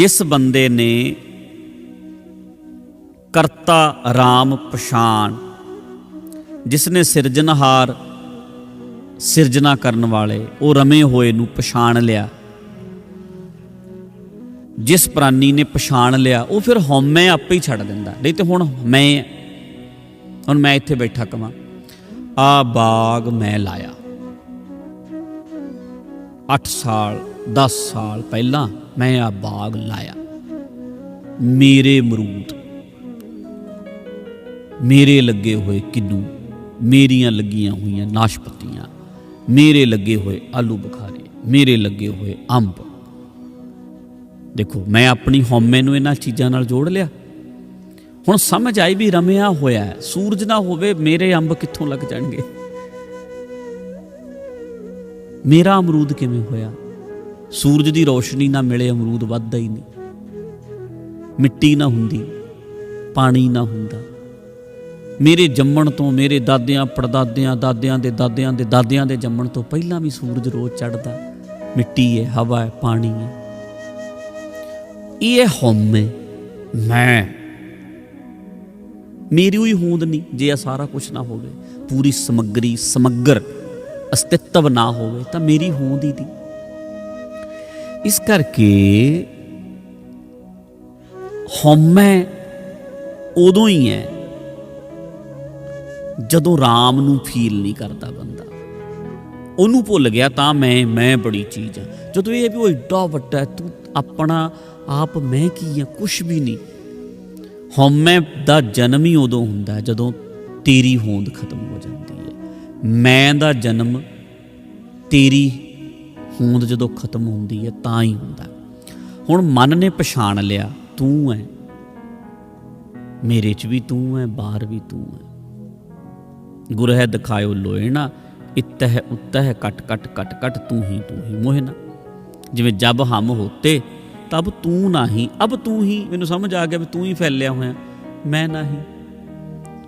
ਜਿਸ ਬੰਦੇ ਨੇ ਕਰਤਾ RAM ਪਛਾਣ, ਜਿਸ ਨੇ ਸਿਰਜਣਹਾਰ ਸਿਰਜਣਾ ਕਰਨ ਵਾਲੇ, ਉਹ ਰਮੇ ਹੋਏ ਨੂੰ ਪਛਾਣ ਲਿਆ। ਜਿਸ ਪ੍ਰਾਨੀ ਨੇ ਪਛਾਣ ਲਿਆ, ਉਹ ਫਿਰ ਹਉਮੈ ਆਪੇ ਹੀ ਛੱਡ ਦਿੰਦਾ। ਨਹੀਂ ਤੇ ਹੁਣ ਮੈਂ ਹੁਣ ਮੈਂ ਇੱਥੇ ਬੈਠਾ ਕਵਾਂ। ਆ ਬਾਗ ਮੈਂ ਲਾਇਆ। 8 ਸਾਲ 10 ਸਾਲ ਪਹਿਲਾਂ ਮੈਂ ਆ ਬਾਗ ਲਾਇਆ। ਮੇਰੇ ਅਮਰੂਦ ਮੇਰੇ ਲੱਗੇ ਹੋਏ ਕਿੰਨੂ ਮੇਰੀਆਂ ਲੱਗੀਆਂ ਹੋਈਆਂ ਨਾਸ਼ਪਤੀਆਂ, ਮੇਰੇ ਲੱਗੇ ਹੋਏ ਆਲੂ ਬੁਖਾਰੇ, ਮੇਰੇ ਲੱਗੇ ਹੋਏ ਅੰਬ। ਦੇਖੋ, ਮੈਂ ਆਪਣੀ ਹਉਮੈ ਨੂੰ ਇਹਨਾਂ ਚੀਜ਼ਾਂ ਨਾਲ ਜੋੜ ਲਿਆ। ਹੁਣ ਸਮਝ ਆਈ ਵੀ ਰਮਿਆ ਹੋਇਆ ਸੂਰਜ ਨਾ ਹੋਵੇ ਮੇਰੇ ਅੰਬ ਕਿੱਥੋਂ ਲੱਗ ਜਾਣਗੇ? ਮੇਰਾ ਅਮਰੂਦ ਕਿਵੇਂ ਹੋਇਆ? ਸੂਰਜ ਦੀ ਰੋਸ਼ਨੀ ਨਾ ਮਿਲੇ, ਅਮਰੂਦ ਵੱਧਦਾ ਹੀ ਨਹੀਂ। ਮਿੱਟੀ ਨਾ ਹੁੰਦੀ, ਪਾਣੀ ਨਾ ਹੁੰਦਾ। ਮੇਰੇ ਜੰਮਣ ਤੋਂ, ਮੇਰੇ ਦਾਦਿਆਂ, ਪੜਦਾਦਿਆਂ, ਦਾਦਿਆਂ ਦੇ ਦਾਦਿਆਂ ਦੇ ਦਾਦਿਆਂ ਦੇ ਜੰਮਣ ਤੋਂ ਪਹਿਲਾਂ ਵੀ ਸੂਰਜ ਰੋਜ਼ ਚੜਦਾ ਮਿੱਟੀ ਹੈ, ਹਵਾ ਹੈ, ਪਾਣੀ ਹੈ। ਇਹ ਹਉਮੈ ਮੈਂ। ਮੇਰੀ ਹੋਈ ਹੋਂਦ ਨਹੀਂ, ਜੇ ਇਹ ਸਾਰਾ ਕੁਝ ਨਾ ਹੋਵੇ, ਪੂਰੀ ਸਮੱਗਰੀ, ਸਮੱਗਰ ਅਸਤਿਤਵ ਨਾ ਹੋਵੇ, ਤਾਂ ਮੇਰੀ ਹੋਂਦ ਹੀ ਦੀ। ਇਸ ਕਰਕੇ ਹਉਮੈ ਉਦੋਂ ਹੀ ਹੈ ਜਦੋਂ RAM ਨੂੰ ਫੀਲ ਨਹੀਂ ਕਰਦਾ ਬੰਦਾ। ਉਹਨੂੰ ਭੁੱਲ ਗਿਆ ਤਾਂ ਮੈਂ ਮੈਂ ਬੜੀ ਚੀਜ਼ ਆ ਜਦੋਂ ਇਹ ਹੈ ਵੀ ਉਹ ਏਡਾ ਵੱਡਾ ਤੂੰ ਆਪਣਾ ਆਪ ਮੈਂ ਕੀ ਆ ਕੁਝ ਵੀ ਨਹੀਂ। ਹਉਮੈ ਦਾ ਜਨਮ ਹੀ ਉਦੋਂ ਹੁੰਦਾ ਜਦੋਂ ਤੇਰੀ ਹੋਂਦ ਖਤਮ ਹੋ ਜਾਂਦੀ ਹੈ। ਮੈਂ ਦਾ ਜਨਮ ਤੇਰੀ ਹੋਂਦ ਜਦੋਂ ਖਤਮ ਹੁੰਦੀ ਹੈ, ਤਾਂ ਹੀ ਹੁੰਦਾ। ਹੁਣ ਮਨ ਨੇ ਪਛਾਣ ਲਿਆ, ਤੂੰ ਹੈ ਮੇਰੇ 'ਚ ਵੀ ਤੂੰ ਹੈ ਬਾਹਰ ਵੀ ਤੂੰ ਹੈ ਗੁਰ ਹੈ ਦਿਖਾਇਓ ਲੋਇਣਾ ਇਤਹ ਉਤਹ ਕਟ ਕਟ ਕਟ ਕਟ, ਤੂੰ ਹੀ ਤੂੰ ਹੀ ਮੋਹਿਨਾ ਜਿਵੇਂ ਜਬ ਹਮ ਹੋਤੇ, ਤਬ ਤੂੰ ਨਹੀਂ। ਅਬ ਤੂੰ ਹੀ, ਮੈਨੂੰ ਸਮਝ ਆ ਗਿਆ ਵੀ ਤੂੰ ਹੀ ਫੈਲਿਆ ਹੋਇਆ। ਮੈਂ ਨਹੀਂ।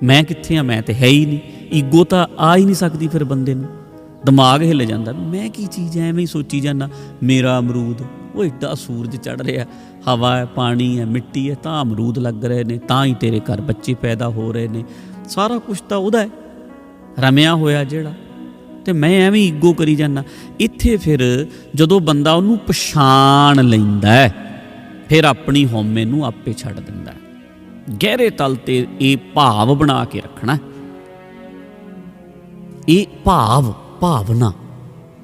ਮੈਂ ਕਿੱਥੇ ਆ? ਮੈਂ ਤੇ ਹੈ ਹੀ ਨਹੀਂ। ਈਗੋ ਤਾਂ ਆ ਹੀ ਨਹੀਂ ਸਕਦੀ ਫਿਰ ਬੰਦੇ ਨੂੰ। ਦਿਮਾਗ ਹਿੱਲ ਜਾਂਦਾ ਮੈਂ ਕੀ ਚੀਜ਼ ਐ ਐਵੇਂ ਹੀ ਸੋਚੀ ਜਾਂਦਾ। ਮੇਰਾ ਅਮਰੂਦ, ਉਹ ਏਡਾ ਸੂਰਜ ਚੜ ਰਿਹਾ। ਹਵਾ ਹੈ, ਪਾਣੀ ਹੈ, ਮਿੱਟੀ ਹੈ, ਤਾਂ ਅਮਰੂਦ ਲੱਗ ਰਹੇ ਨੇ, ਤਾਂ ਹੀ ਤੇਰੇ ਘਰ ਬੱਚੇ ਪੈਦਾ ਹੋ ਰਹੇ ਨੇ। ਸਾਰਾ ਕੁਝ ਤਾਂ ਉਹਦਾ ਹੈ, ਰਮਿਆ ਹੋਇਆ ਜਿਹੜਾ। ਤੇ ਮੈਂ ਐਵੇਂ ਈਗੋ ਕਰੀ ਜਾਂਦਾ। ਇੱਥੇ ਫਿਰ ਜਦੋਂ ਬੰਦਾ ਉਹਨੂੰ ਪਛਾਣ ਲੈਂਦਾ ਹੈ, ਫਿਰ ਆਪਣੀ ਹਉਮੈ ਨੂੰ ਆਪੇ ਛੱਡ ਦਿੰਦਾ ਗਹਿਰੇ ਤਲ ਤੇ ਇਹ ਭਾਵ ਬਣਾ ਕੇ ਰੱਖਣਾ ਇਹ ਭਾਵ ਭਾਵਨਾ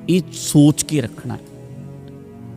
ਇਹ ਸੋਚ ਕੇ ਰੱਖਣਾ ਹੈ।